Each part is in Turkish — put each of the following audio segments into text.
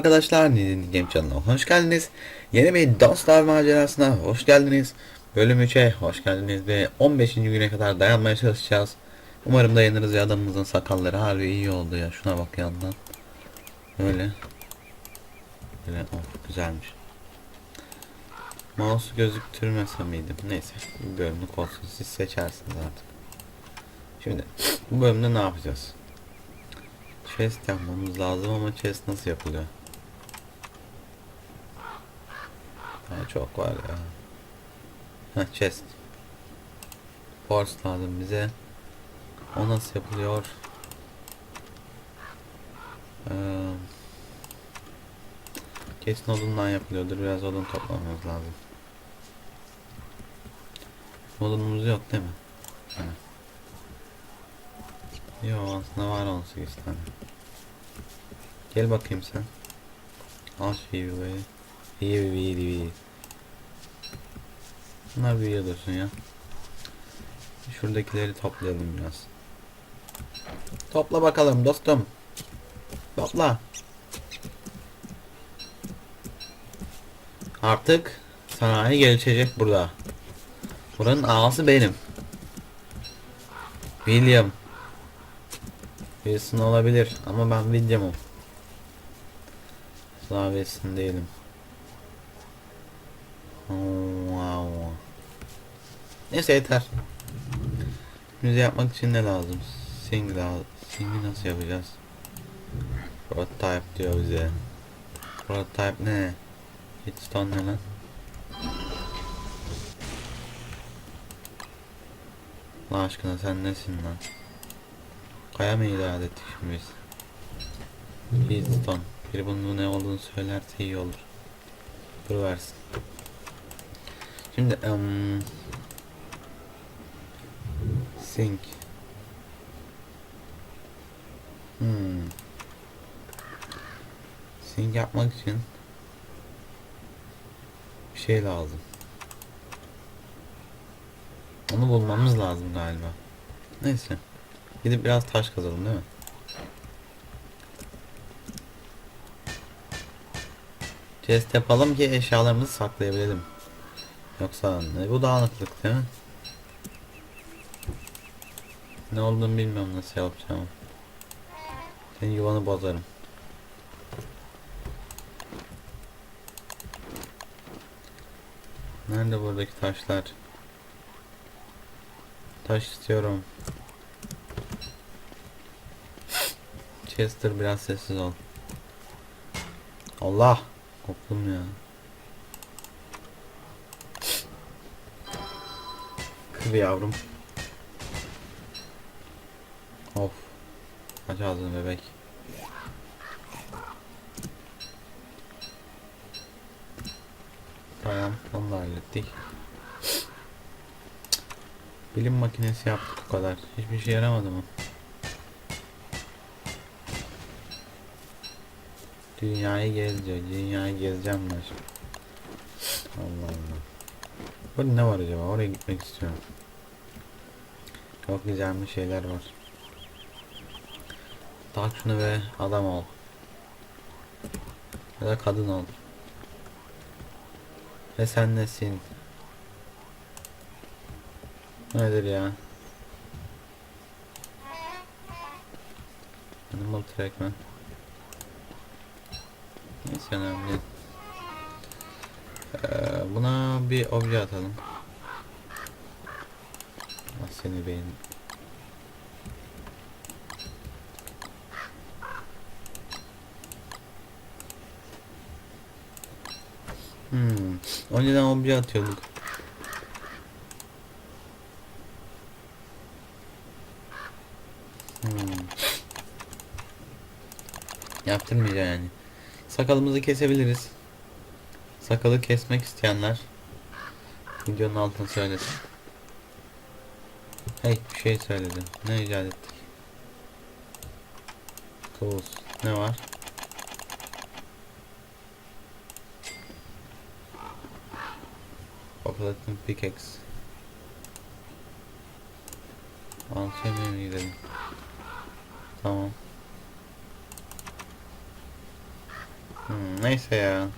Arkadaşlar, Nidin Game Channel'a hoş geldiniz. Yeni bir Dostlar macerasına hoş geldiniz. Bölüm 3'e hoş geldiniz ve 15. güne kadar dayanmaya çalışacağız. Umarım dayanırız ya adamımızın sakalları harbi iyi oldu ya. Şuna bak yandan. Öyle. Böyle oh güzelmiş. Mouse gözüktürmese miydim? Neyse. Bir bölümlük olsun. Siz seçersiniz artık. Şimdi bu bölümde ne yapacağız? Chest yapmamız lazım ama chest nasıl yapılıyor? Ha, çok var ya. Ha chest. Force lazım bize. O nasıl yapılıyor? Ee, kesin odundan yapılıyordur. Biraz odun toplamamız lazım. Odunumuz yok değil mi? Ha. Yo aslında var 18 tane. Gel bakayım sen. Al şu iyi İyi bir bir. Bunlar büyüyor dursun ya. Şuradakileri toplayalım biraz. Topla bakalım dostum. Topla. Artık sanayi gelişecek burada. Buranın ağası benim. William. Wilson olabilir ama ben William'ım. Wilson değilim. Wow. Neyse yeter. Müze yapmak için ne lazım? Sing. Sing'i nasıl yapacağız? Prototype diyor bize. Prototype ne? Hitstone ne lan? Allah aşkına sen nesin lan? Kaya mı icat ettik şimdi biz? Hitstone. Biri bunun ne olduğunu söylerse iyi olur. Dur versin. Şimdi um, Sync. Hmm. Sync yapmak için bir şey lazım. Onu bulmamız lazım galiba. Neyse. Gidip biraz taş kazalım değil mi? Chest yapalım ki eşyalarımızı saklayabilelim. Yoksa ne bu dağınıklık değil mi? Ne olduğunu bilmiyorum nasıl yapacağım. Senin yuvanı bozarım. Nerede buradaki taşlar? Taş istiyorum. Chester biraz sessiz ol. Allah! Koptum ya. Kır yavrum. Of. Aç ağzını bebek. Tamam, onu da hallettik. Bilim makinesi yaptık o kadar. Hiçbir şey yaramadı mı? Dünyayı gez diyor. Dünyayı gezeceğim ben şimdi. Burada ne var acaba? Oraya gitmek istiyorum. Çok güzel bir şeyler var. Tak şunu ve adam ol. Ya da kadın ol. Ve sen nesin? Nedir ya? Animal track mi? Neyse önemli. Ee, buna bir obje atalım. Ah seni beyin. Hmm. Önceden obje atıyorduk. Hmm. Yaptırmayacağım yani. Sakalımızı kesebiliriz. Sakalı kesmek isteyenler videonun altına söylesin. Hey bir şey söyledim. Ne icat ettik? Tools. Ne var? Populatin pickaxe. Antrenörü gidelim. Tamam. Hmm, neyse ya.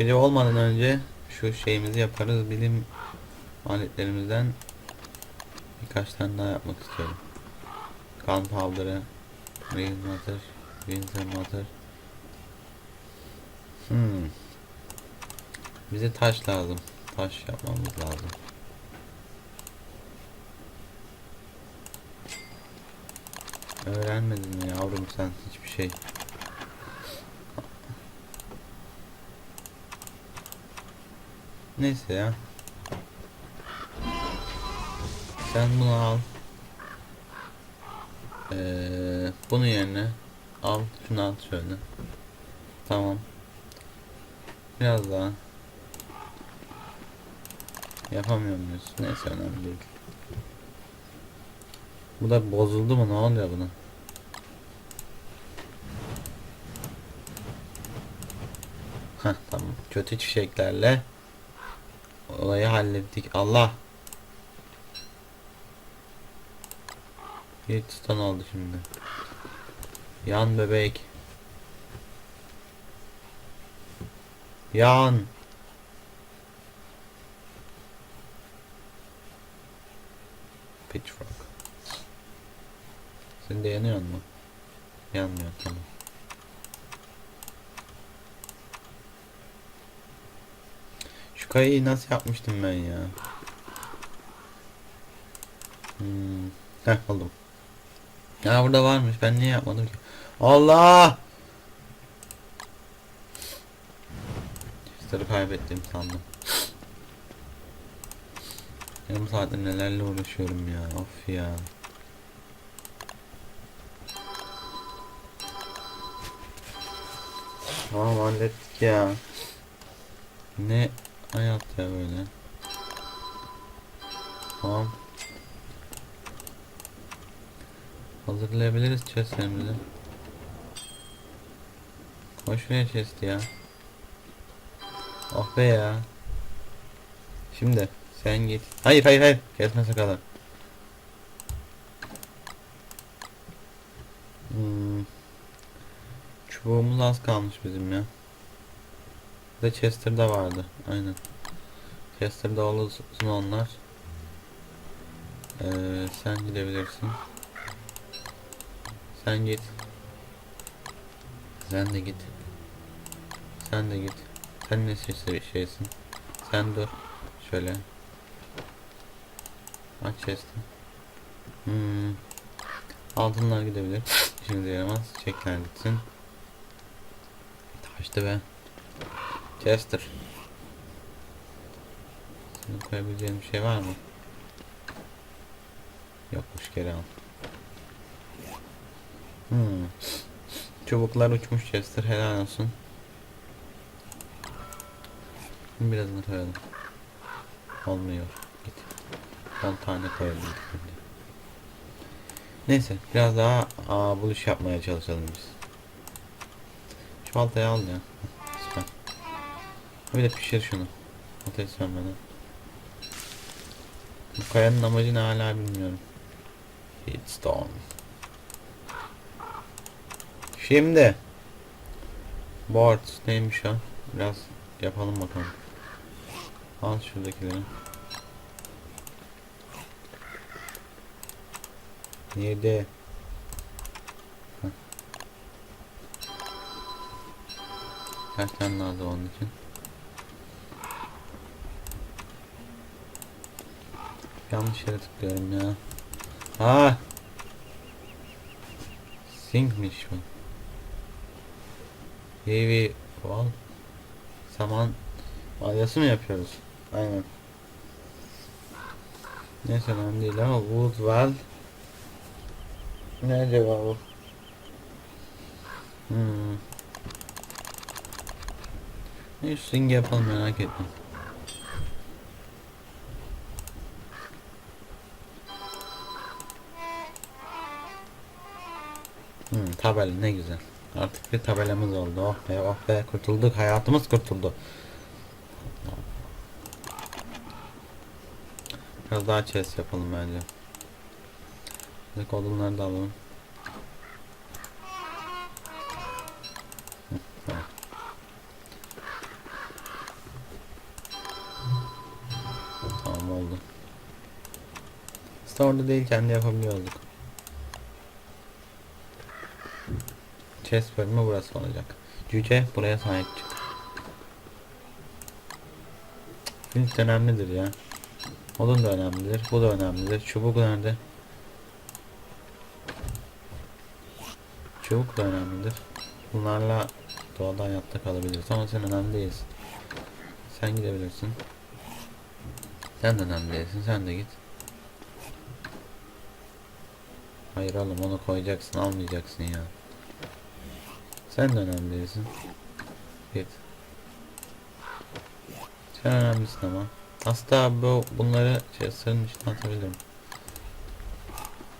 Video olmadan önce şu şeyimizi yaparız. Bilim aletlerimizden birkaç tane daha yapmak istiyorum. Kan powder'ı, green matter, winter matter. Hmm. Bize taş lazım. Taş yapmamız lazım. Öğrenmedin mi yavrum sen hiçbir şey? Neyse ya. Sen bunu al. Ee, bunun yerine al şunu al şöyle. Tamam. Biraz daha. Yapamıyor muyuz? Neyse önemli değil. Bu da bozuldu mu? Ne oluyor buna? Heh tamam. Kötü çiçeklerle olayı hallettik. Allah. Bir tutan oldu şimdi. Yan bebek. Yan. Pitchfork. Sen de yanıyor mu? Yanmıyor tamam. Kayayı nasıl yapmıştım ben ya? Hmm. Heh buldum. Ya burada varmış. Ben niye yapmadım ki? Allah! Chester'ı kaybettim sandım. Yarım saattir nelerle uğraşıyorum ya. Of ya. Tamam hallettik ya. Ne hayat ya böyle. Tamam. Hazırlayabiliriz chestlerimizi. Koy şuraya chest ya. Oh be ya. Şimdi sen git. Hayır hayır hayır. Kesme sakalı. Hmm. Çubuğumuz az kalmış bizim ya. De Chester'da vardı. Aynen. Chester'da olsun onlar. Ee, sen gidebilirsin. Sen git. Sen de git. Sen de git. Sen ne şey- şeysin? Sen dur. Şöyle. Aç chest'i. Hmm. Altınlar gidebilir. Şimdi yaramaz. Çekler gitsin. Taştı be. Chester. Senin koyabileceğin bir şey var mı? Yokmuş geri. Hmm. Çubuklar uçmuş Chester helal olsun. Birazını koyalım. Olmuyor. Git. 10 tane koyalım. Şimdi. Neyse biraz daha aa, buluş yapmaya çalışalım biz. Şu al ya. De pişir şunu. Ateş sönmeden. Bu kayanın amacı ne hala bilmiyorum. Hitstone. Şimdi Board neymiş o? Biraz yapalım bakalım. Al şuradakileri. 7 Kaç tane lazım onun için? Yanlış yere tıklıyorum ya. Ha. Sinkmiş bu. Heavy wall. Saman balyası mı yapıyoruz? Aynen. Neyse önemli değil ama wood well. Ne acaba bu? Hmm. Ne şu singi yapalım merak etme. Hmm, tabela ne güzel. Artık bir tabelamız oldu. Oh be oh be kurtulduk. Hayatımız kurtuldu. Biraz daha chest yapalım bence. Şimdi odunları da alalım. Tamam oldu. Store'da değil kendi yapabiliyorduk. Chest bölümü burası olacak. Cüce buraya sahip çık. Flint önemlidir ya. Odun da önemlidir. Bu da önemlidir. Çubuk nerede? Çubuk da önemlidir. Bunlarla doğada hayatta kalabiliriz ama sen önemli değilsin. Sen gidebilirsin. Sen de önemli değilsin. Sen de git. Hayır oğlum onu koyacaksın almayacaksın ya. Sen de önemli değilsin. Git. Sen önemlisin ama. Aslında bu bunları Chester'ın içine atabilirim.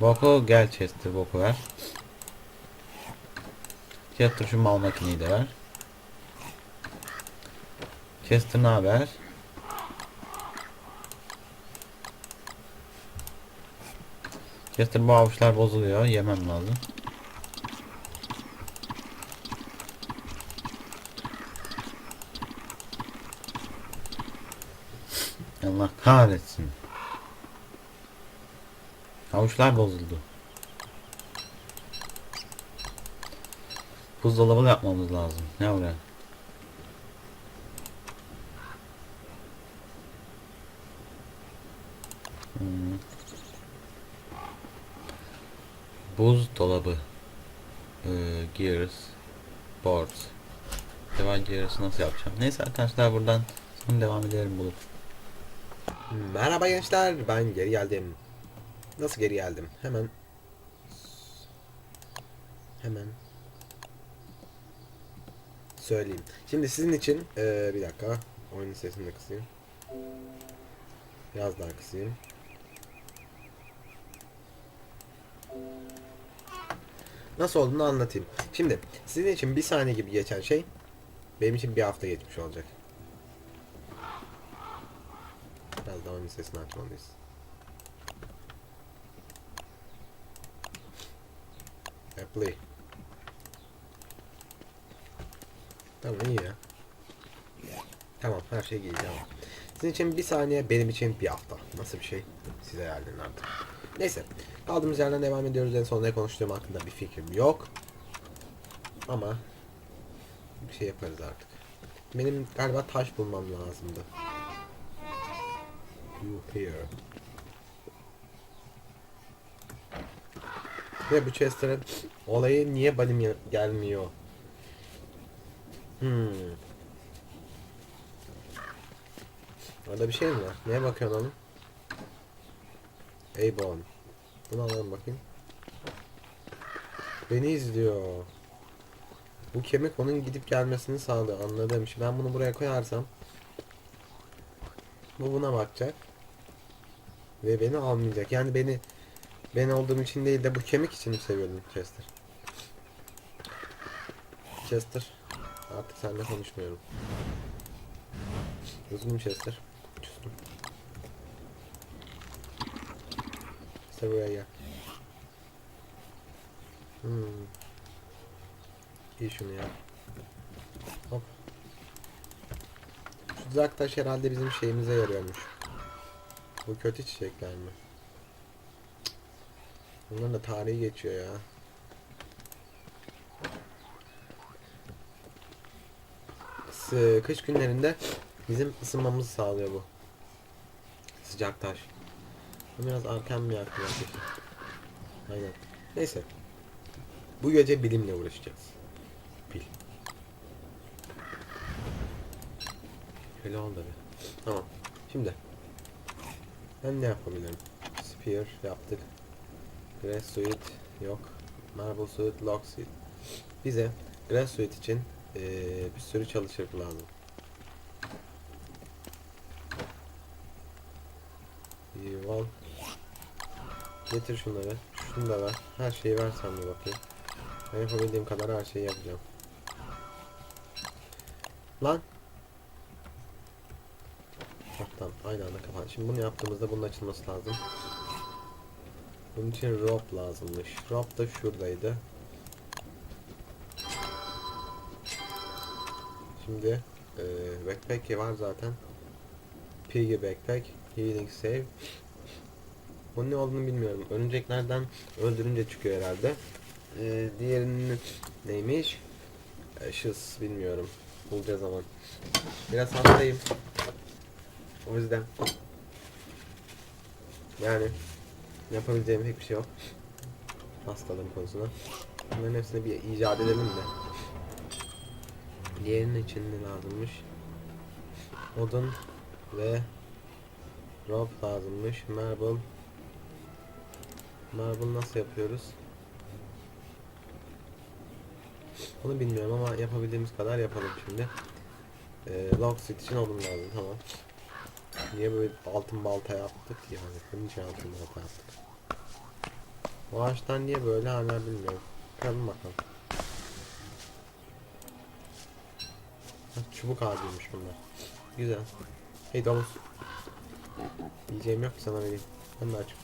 Boku gel Chester boku ver. Chester şu mal makineyi de ver. Chester ne haber? Chester bu avuçlar bozuluyor. Yemem lazım. Allah kahretsin. Avuçlar bozuldu. Buzdolabı yapmamız lazım. Ne oraya? Hmm. Buzdolabı. Ee, gears. Boards. Devam gears'ı nasıl yapacağım? Neyse arkadaşlar buradan sonra devam edelim bulup. Merhaba gençler, ben geri geldim. Nasıl geri geldim? Hemen hemen söyleyeyim. Şimdi sizin için eee, bir dakika oyunun sesini de kısayım. Biraz daha kısayım. Nasıl olduğunu anlatayım. Şimdi sizin için bir saniye gibi geçen şey benim için bir hafta geçmiş olacak. Biraz daha oyunun sesini açmalıyız. Play. Tamam iyi ya. Tamam her şey giyeceğim. Sizin için bir saniye benim için bir hafta. Nasıl bir şey? Size ayarlayın artık. Neyse. Kaldığımız yerden devam ediyoruz. En son ne konuştuğum hakkında bir fikrim yok. Ama bir şey yaparız artık. Benim galiba taş bulmam lazımdı. You here. Ve bu Chester'ın olayı niye benim gelmiyor? Hmm. Orada bir şey mi var? Neye bakıyorsun oğlum? Aybon. Bunu alalım bakayım. Beni izliyor. Bu kemik onun gidip gelmesini sağlıyor. Anladım. Şimdi ben bunu buraya koyarsam bu buna bakacak. Ve beni almayacak. Yani beni ben olduğum için değil de bu kemik için mi seviyordun Chester? Chester. Artık seninle konuşmuyorum. Üzgünüm Chester. Küstüm. Chester buraya. Hmm. İyi şunu ya. Hop. Şu tuzak taş herhalde bizim şeyimize yarıyormuş. Bu kötü çiçekler mi? Bunların da tarihi geçiyor ya. Kış günlerinde bizim ısınmamızı sağlıyor bu. Sıcak taş. Bu biraz erken bir yaklaşım. Aynen. Neyse. Bu gece bilimle uğraşacağız. Bil. Şöyle oldu bir. Tamam. Şimdi. Ben ne yapabilirim? Spear yaptık. Grass suit yok. Marble suit, lock suit. Bize grass suit için eee, bir sürü çalışır lazım. Yuval. Getir şunları. Şunu da ver. Her şeyi ver sen de bakayım. Ben yapabildiğim kadar her şeyi yapacağım. Lan. Tamam aynı anda kapan. Şimdi bunu yaptığımızda bunun açılması lazım. Bunun için rope lazımmış. Rope da şuradaydı. Şimdi eee backpack var zaten. Piggy backpack, healing save. O ne olduğunu bilmiyorum. Örümceklerden öldürünce çıkıyor herhalde. Ee, diğerinin neymiş? Ee, Şız bilmiyorum. Bulacağız zaman. Biraz hastayım. O yüzden. Yani yapabileceğim pek bir şey yok. Hastalığım konusunda. Bunların hepsini bir icat edelim de. Diğerinin için ne lazımmış? Odun ve rope lazımmış. Marble. Marble nasıl yapıyoruz? Onu bilmiyorum ama yapabildiğimiz kadar yapalım şimdi. Ee, Lockseed için odun lazım tamam. Niye böyle altın balta yaptık yani? Bunun için altın balta yaptık. Bu ağaçtan niye böyle hala bilmiyorum. Bakalım bakalım. Çubuk ağacıymış bunlar. Güzel. Hey domuz. Yiyeceğim yok ki sana vereyim. Ben de açım.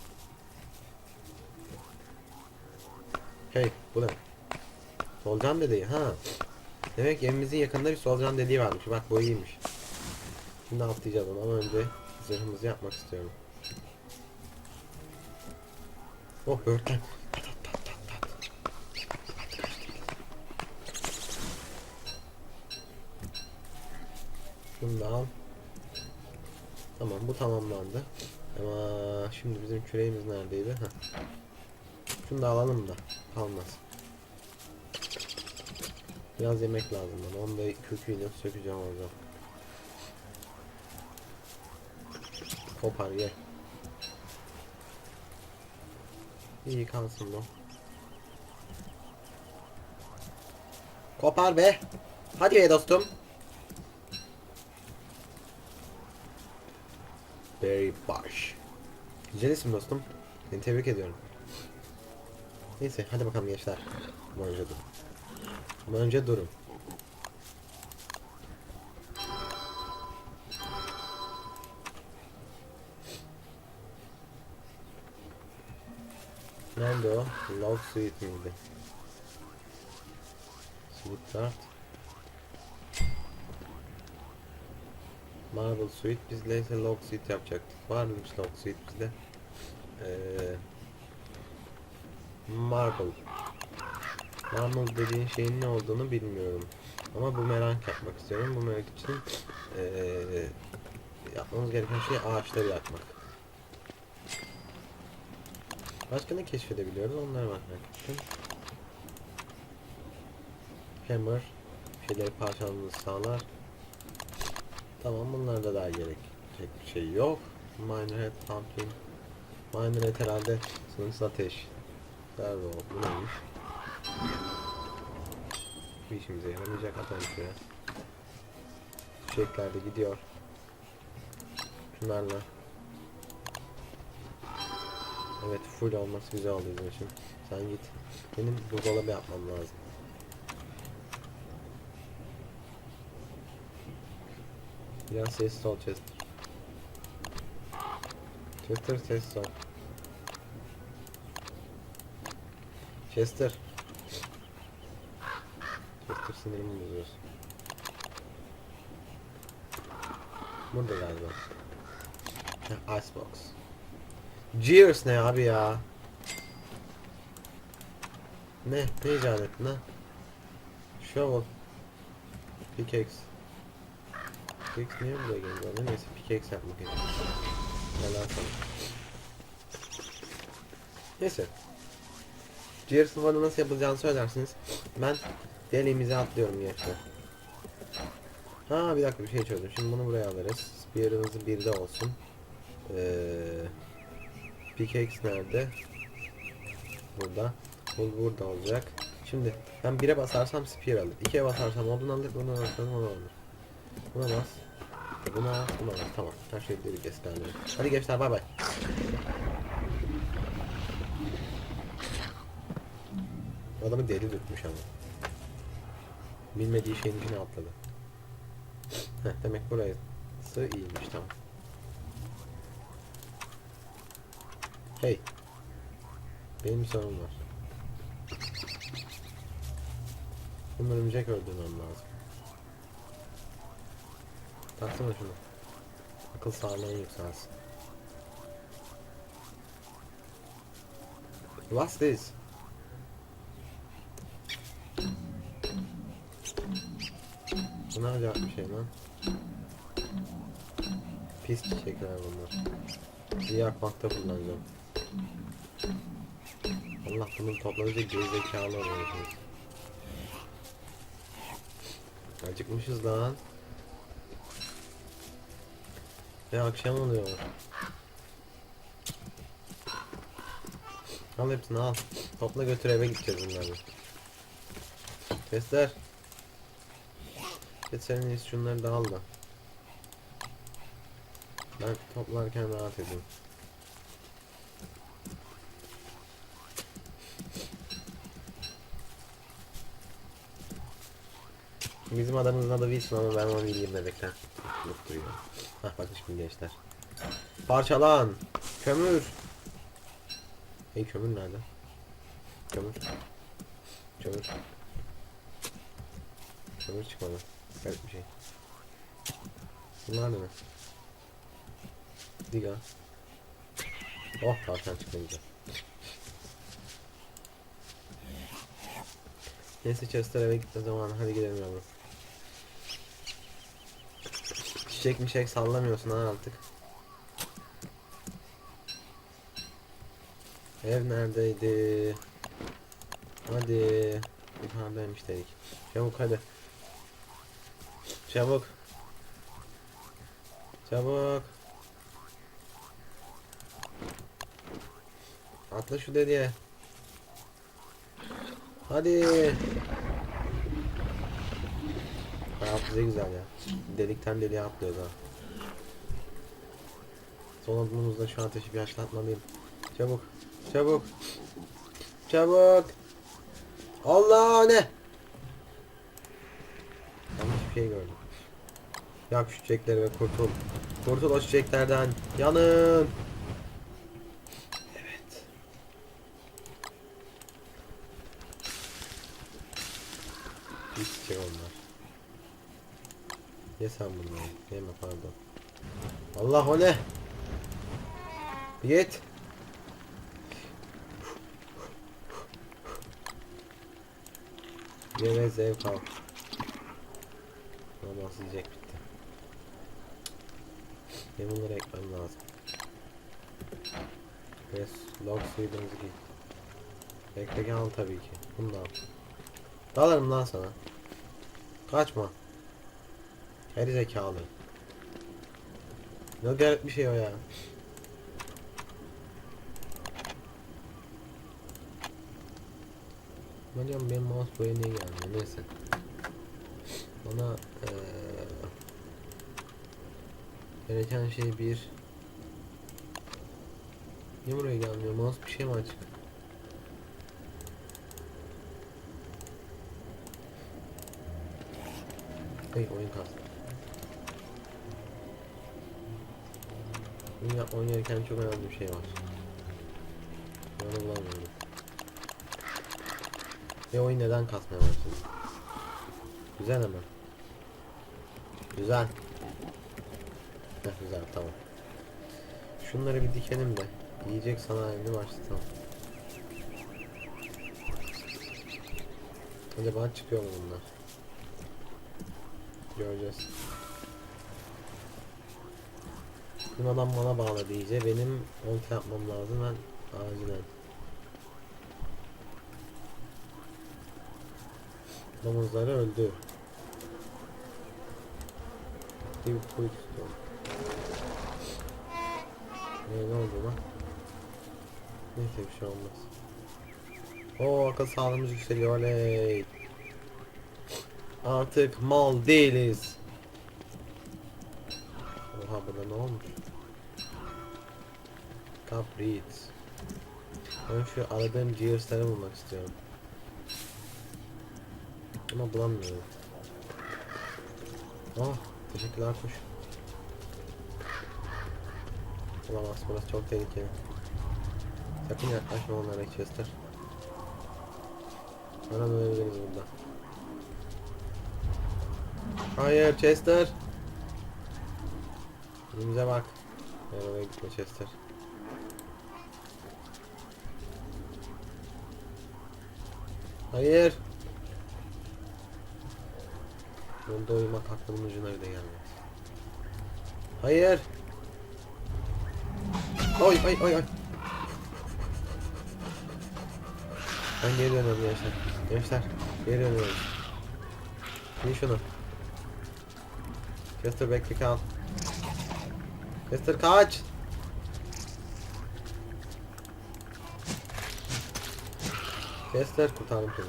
Hey bu ne? Solucan dedeği ha. Demek evimizin yakında bir solucan dediği varmış. Bak bu iyiymiş. Şimdi atlayacağız onu ama önce zırhımızı yapmak istiyorum. Oh tat. Şunu da al. Tamam bu tamamlandı. Ama şimdi bizim küreğimiz neredeydi? Heh. Şunu da alalım da kalmaz. Biraz yemek lazım bana. Onu da köküyle sökeceğim orada. Kopar ye. İyi kalsın bu. Kopar be. Hadi be dostum. Barry Bosch. Güzel isim dostum. Seni tebrik ediyorum. Neyse hadi bakalım gençler. Ama önce durun. Ama önce durun. Nerede o? Log Suite miydi? Suite Dart. Marble Suite biz neyse Log Suite yapacaktık. Var mıymış Log Suite bizde? Ee, Marble. Marble dediğin şeyin ne olduğunu bilmiyorum. Ama bu merak yapmak istiyorum. Bu merak için ee, yapmamız gereken şey ağaçları yakmak. Başka ne keşfedebiliyoruz onlara bakmak için. Hammer şeyleri parçalamamızı sağlar. Tamam bunlarda daha gerekecek bir şey yok. Minerhead pumpkin. Minerhead herhalde sınırsız ateş. Servo bu neymiş? Bir işimize yaramayacak atalım şuraya. Çiçekler de gidiyor. Şunlarla Evet full olması güzel oldu bizim için. Sen git. Benim buzdolabı yapmam lazım. Biraz sessiz ol Chester. Chester sessiz ol. Chester. Chester sinirimi bozuyorsun. Burada galiba. Icebox. Cheers ne abi ya? Ne? Ne icat ettin ha? Shovel. Pickaxe. Pickaxe niye buraya geldi? Neyse pickaxe yapmak için. Helal sana. Neyse. Cheers'ın bana nasıl yapılacağını söylersiniz. Ben deliğimize atlıyorum gençler. Ha bir dakika bir şey çözdüm. Şimdi bunu buraya alırız. Spear'ımızı birde olsun. Eee Pickaxe nerede? Burada. Bu burada olacak. Şimdi ben 1'e basarsam spear alır. 2'ye basarsam odun alır. Buna basarsam onu alır. Buna bas. Buna bas. Buna bas. Tamam. Her şey bir gösterdi. Hadi gençler bay bay. Adamı deli dürtmüş ama. Bilmediği şeyin içine atladı. Heh, demek burası iyiymiş tamam. Hey. Benim bir sorun var. Bunu örümcek öldürmem lazım. Taksana şunu. Akıl sağlığın yükselsin. What's this? Bu ne acayip bir şey lan? Pis çiçekler bunlar. Bir yakmakta kullanacağım. Allah bunu toplayınca gerizekalı oluyorsunuz. Acıkmışız lan. Ve akşam oluyor. Al hepsini al. Topla götür eve gideceğiz bunları. Testler. Git senin şunları da al da. Ben toplarken rahat edeyim. Bizim adamımızın adı Wilson ama ben onu bileyim bebekten. Mutluluk duyuyor. Hah bakın şimdi gençler. Parçalan. Kömür. Hey kömür nerede? Kömür. Kömür. Kömür çıkmadı. Garip bir şey. Bunlar ne? Diga. Oh tavşan çıktı. Neyse Chester eve gitme zamanı hadi gidelim yavrum. Çiçek mişek sallamıyorsun ha artık. Ev neredeydi? Hadi. Yukarıdaymış dedik. Çabuk hadi. Çabuk. Çabuk. Atla şu dediye. Hadi. Hayat bize güzel ya. Delikten deliğe atlıyoruz ha. Son adımımızda şu ateşi bir yaşlatmalıyım. Çabuk. Çabuk. Çabuk. Allah ne? Yanlış bir şey gördüm. Yak şu çiçekleri ve kurtul. Kurtul o çiçeklerden. Yanın. Evet. Pis çiçek onlar. Ye sen bunları. Yeme pardon. Allah o ne? Git. Ye ve zevk al. Ama yiyecek bitti. Benim bunları ekmem lazım. Ve log suydumuzu giy. Bekle al tabii ki. Bunu da al. Dalarım lan sana. Kaçma. Geri zekalı. Ne garip bir şey o ya. Diyorum benim mouse buraya niye gelmiyor neyse. Bana eee gereken şey bir Niye buraya gelmiyor? Mouse bir şey mi açık? Hey oyun kastı. Oyun yapmam gereken çok önemli bir şey var. Ben onu bulamıyorum. Ve oyun neden kasmaya başladı? Güzel ama. Güzel. Heh, güzel tamam. Şunları bir dikelim de. Yiyecek sanayini başlatalım. Acaba çıkıyor mu bunlar? Göreceğiz. Bizim adam bana bağladı iyice. Benim ulti yapmam lazım. Ben acilen. Domuzları öldü. Bir kuyu tutuyorum. Ne, ne oldu lan? Neyse bir şey olmaz. Oo akıl sağlığımız yükseliyor oley. Artık mal değiliz. Oha burada ne olmuş? Caprit. Ben şu aradığım Gears'ları bulmak istiyorum. Ama bulamıyorum. Oh, teşekkürler kuş. Olamaz burası çok tehlikeli. Sakın yaklaşma onlara Chester. Bana böyle burada. Hayır Chester. Önümüze bak. Oraya gitme Chester. Hayır. Yolda uyumak aklımın ucuna bile gelmez. Hayır. Oy oy oy oy. Ben geri dönüyorum gençler. Gençler geri dönüyorum. İyi şunu. Chester bekle kal. Chester kaç. Chester kurtardım seni.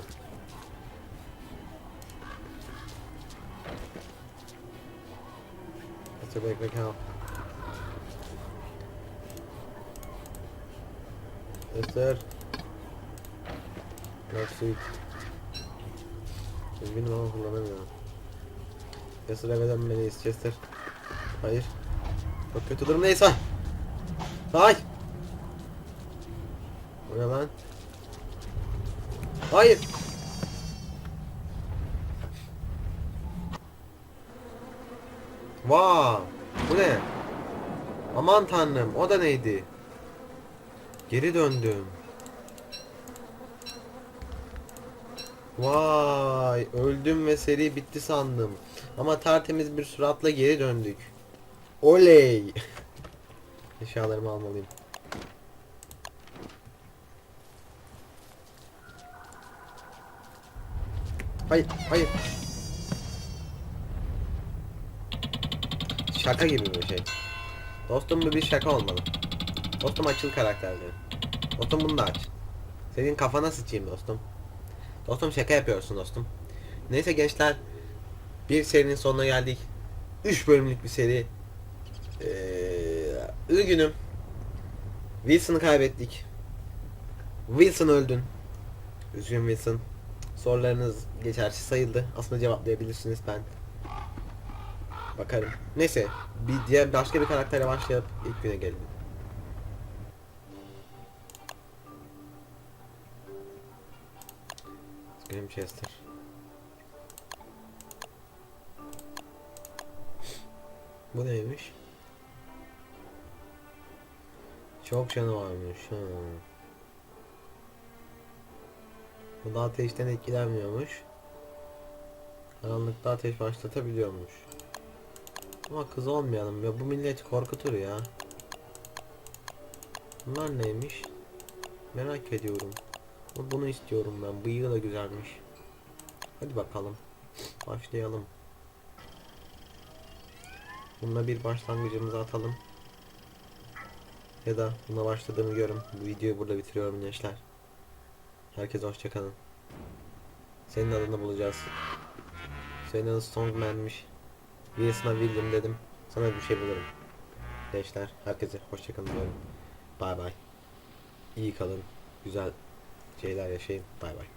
Chester bekle kal. Chester. Yok suit. Üzgünüm ama kullanamıyorum. Chester eve dönmeliyiz Chester. Hayır. Çok kötü durumdayız ha. Hay. Bu lan? Hayır. Vaa. Bu ne? Aman tanrım o da neydi? Geri döndüm. Vay öldüm ve seri bitti sandım. Ama tertemiz bir suratla geri döndük. Oley. Eşyalarımı almalıyım. Hayır, hayır. Şaka gibi bir şey. Dostum bu bir şaka olmalı. Dostum açıl karakterleri. Dostum bunu da aç. Senin kafana sıçayım dostum. Dostum şaka yapıyorsun dostum. Neyse gençler. Bir serinin sonuna geldik. 3 bölümlük bir seri. Ee, üzgünüm. Wilson'ı kaybettik. Wilson öldün. Üzgün Wilson. Sorularınız geçersiz sayıldı. Aslında cevaplayabilirsiniz ben. Bakarım. Neyse. Bir diğer başka bir karakterle başlayıp ilk güne gelelim. Üzgünüm Chester. Bu neymiş? Çok canı varmış. Ha. Bu da ateşten etkilenmiyormuş. Karanlıkta ateş başlatabiliyormuş. Ama kız olmayalım ya bu millet korkutur ya. Bunlar neymiş? Merak ediyorum. Bunu istiyorum ben. Bıyığı da güzelmiş. Hadi bakalım. Başlayalım. Bununla bir başlangıcımızı atalım. Ya da buna başladığımı görün. Bu videoyu burada bitiriyorum gençler. Herkese hoşçakalın. Senin adını bulacağız. Senin adın Strongman'miş. Wilson'a William dedim. Sana bir şey bulurum. Gençler herkese hoşçakalın diyorum. Bay bay. İyi kalın. Güzel şeyler yaşayın. Bay bay.